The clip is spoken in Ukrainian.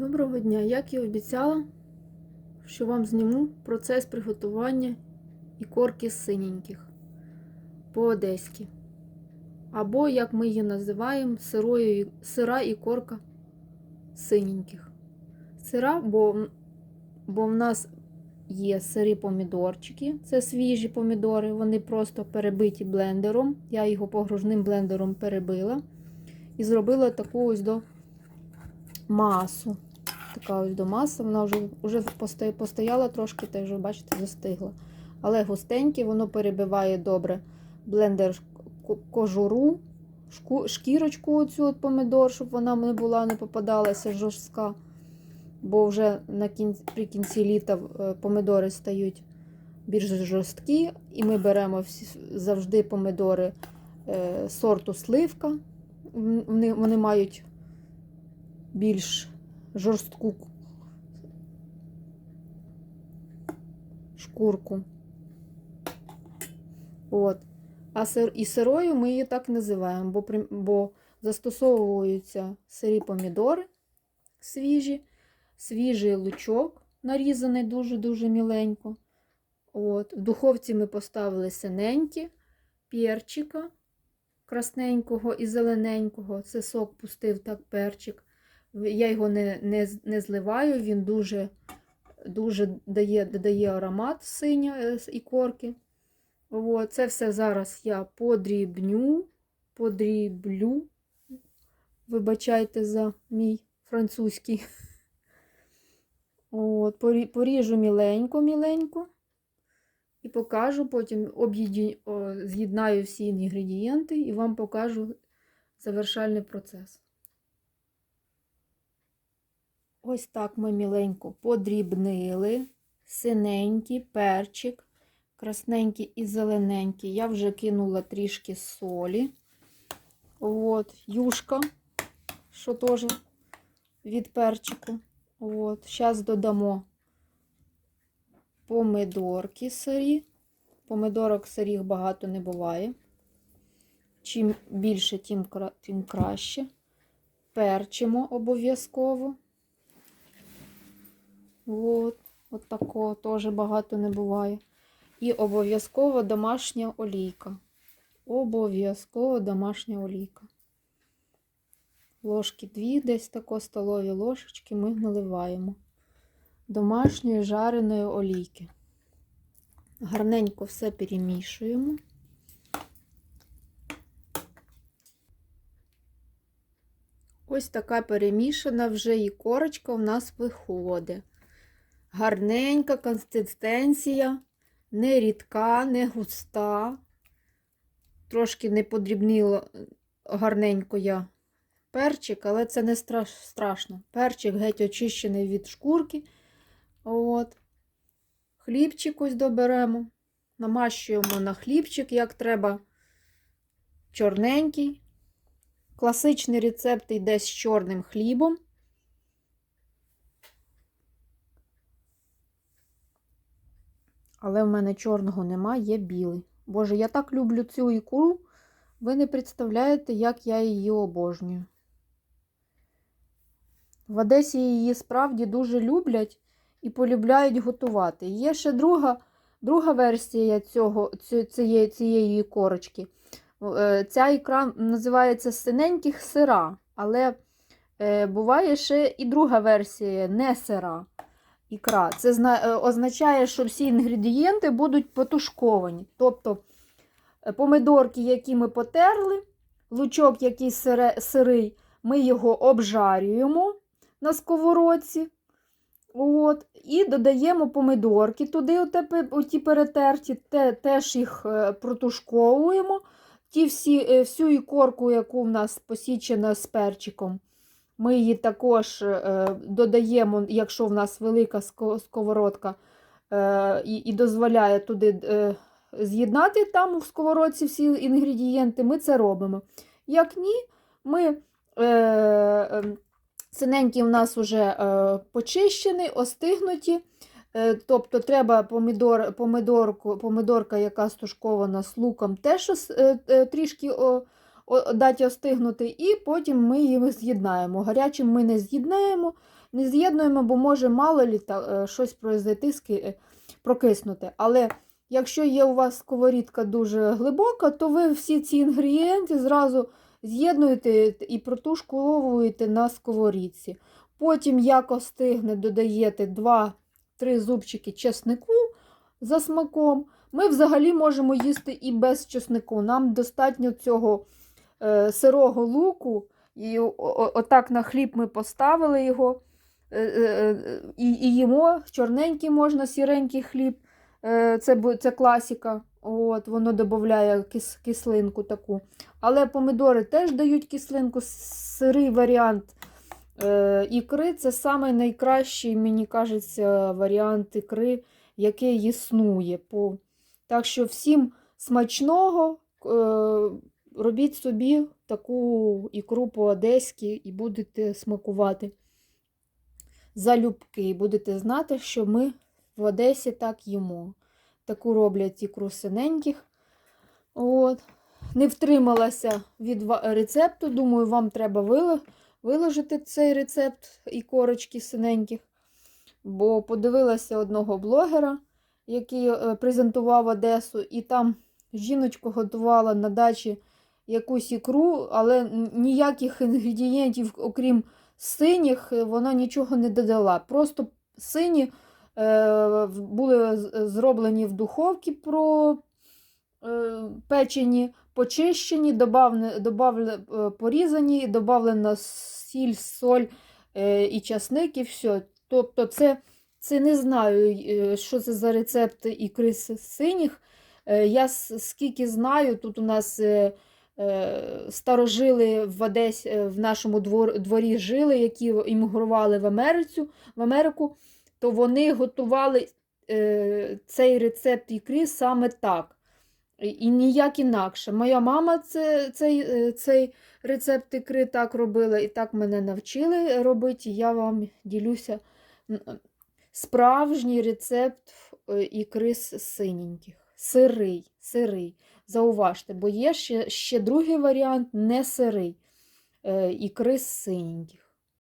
Доброго дня! Як і обіцяла, що вам зніму процес приготування ікорки синеньких по-одеськи. Або, як ми її називаємо, сирою, сира ікорка синеньких. Сира, бо, бо в нас є сирі помідорчики, це свіжі помідори, вони просто перебиті блендером. Я його погружним блендером перебила і зробила таку ось до масу. Така ось до маси, вона вже вже постояла трошки, теж, ви бачите, застигла. Але густеньке, воно перебиває добре блендер кожуру, шкірочку оцю от помідор, щоб вона не була, не попадалася жорстка. Бо вже на кінці, при кінці літа е, помідори стають більш жорсткі, і ми беремо всі, завжди помідори е, сорту сливка. Вони, вони мають більш жорстку шкурку. От. А сир, і сирою ми її так називаємо, бо, бо застосовуються сирі помідори свіжі, свіжий лучок, нарізаний дуже-дуже міленько. От. В духовці ми поставили синенькі, перчика красненького і зелененького. Це сок пустив так перчик. Я його не, не, не зливаю, він дуже, дуже дає, додає аромат синя е, з ікорки. От, це все зараз я подрібню, подріблю. Вибачайте за мій французький. От, поріжу міленько-міленько. І покажу, потім з'єднаю всі інгредієнти і вам покажу завершальний процес. Ось так ми міленько подрібнили. Синенький перчик, красненький і зелененький. Я вже кинула трішки солі. От, юшка, що теж від перчику. От, зараз додамо помидорки сирі. Помидорок сиріх багато не буває. Чим більше, тим, краще. Перчимо обов'язково. От, от такого теж багато не буває. І обов'язково домашня олійка. Обов'язково домашня олійка. Ложки дві, десь тако столові ложечки ми наливаємо домашньої жареної олійки. Гарненько все перемішуємо. Ось така перемішана вже і корочка у нас виходить. Гарненька консистенція, не рідка, не густа. Трошки не подрібніло гарненько я перчик, але це не страш, страшно. Перчик геть очищений від шкурки. От. Хлібчик ось доберемо. Намащуємо на хлібчик, як треба. Чорненький. Класичний рецепт йде з чорним хлібом. Але в мене чорного нема, є білий. Боже, я так люблю цю ікру. Ви не представляєте, як я її обожнюю. В Одесі її справді дуже люблять і полюбляють готувати. Є ще друга, друга версія цього, цієї, цієї корочки. Е, Ця ікра називається синеньких сира, але е, буває ще і друга версія не сира ікра. Це е, означає, що всі інгредієнти будуть потушковані. Тобто е, помидорки, які ми потерли, лучок, який сирий, ми його обжарюємо на сковородці. От, і додаємо помидорки туди, пе- оті перетерті, те, теж їх е, протушковуємо. Ті всі, всю ікорку, яку в нас посічена з перчиком, ми її також е, додаємо, якщо в нас велика сковородка, е, і, дозволяє туди е, з'єднати там в сковородці всі інгредієнти, ми це робимо. Як ні, ми. Е, е, Синенькі в нас вже е, почищені, остигнуті. Е, тобто треба помідор, помідорку, помідорка, яка стушкована з луком, теж е, е, трішки о, дати остигнути, і потім ми її з'єднаємо. Гарячим ми не з'єднаємо. не з'єднуємо, бо може мало лі та, е, щось произойти, е, прокиснути. Але якщо є у вас сковорідка дуже глибока, то ви всі ці інгредієнти зразу з'єднуєте і протушковуєте на сковорідці. Потім, як остигне, додаєте 2-3 зубчики чеснику за смаком. Ми взагалі можемо їсти і без чеснику. Нам достатньо цього сирого луку. І отак на хліб ми поставили його. е, е, е, І, і їмо чорненький можна, сіренький хліб. Е, Це, це класика. От, воно додає кис, кислинку таку. Але помідори теж дають кислинку. Сирий варіант е, ікри це самий найкращий, мені кажеться, варіант ікри, який існує. Так що всім смачного. Робіть собі таку ікру по-одеськи і будете смакувати залюбки. І будете знати, що ми в Одесі так їмо. Таку роблять ікру синеньких. От. Не втрималася від рецепту. Думаю, вам треба виложити цей рецепт ікорочки синеньких. Бо подивилася одного блогера, який е, презентував Одесу, і там жіночка готувала на дачі якусь ікру, але ніяких інгредієнтів, окрім синіх, е, вона нічого не додала. Просто сині е, були зроблені в духовці про е, печені, почищені, порізані, додавлена сіль, соль і часник, і все. Тобто це, це не знаю, що це за рецепт ікри синіх. Я скільки знаю, тут у нас старожили в Одесі, е, в нашому двор, дворі жили, які іммігрували в в Америку, то вони готували е, цей рецепт ікри саме так. І- ніяк інакше. Моя мама це, цей, е, цей рецепт ікри так робила, і так мене навчили робити. Я вам ділюся справжній рецепт е, ікри з синеньких. Сирий, сирий. Зауважте, бо є ще, ще другий варіант не сирий е, ікри з синеньких.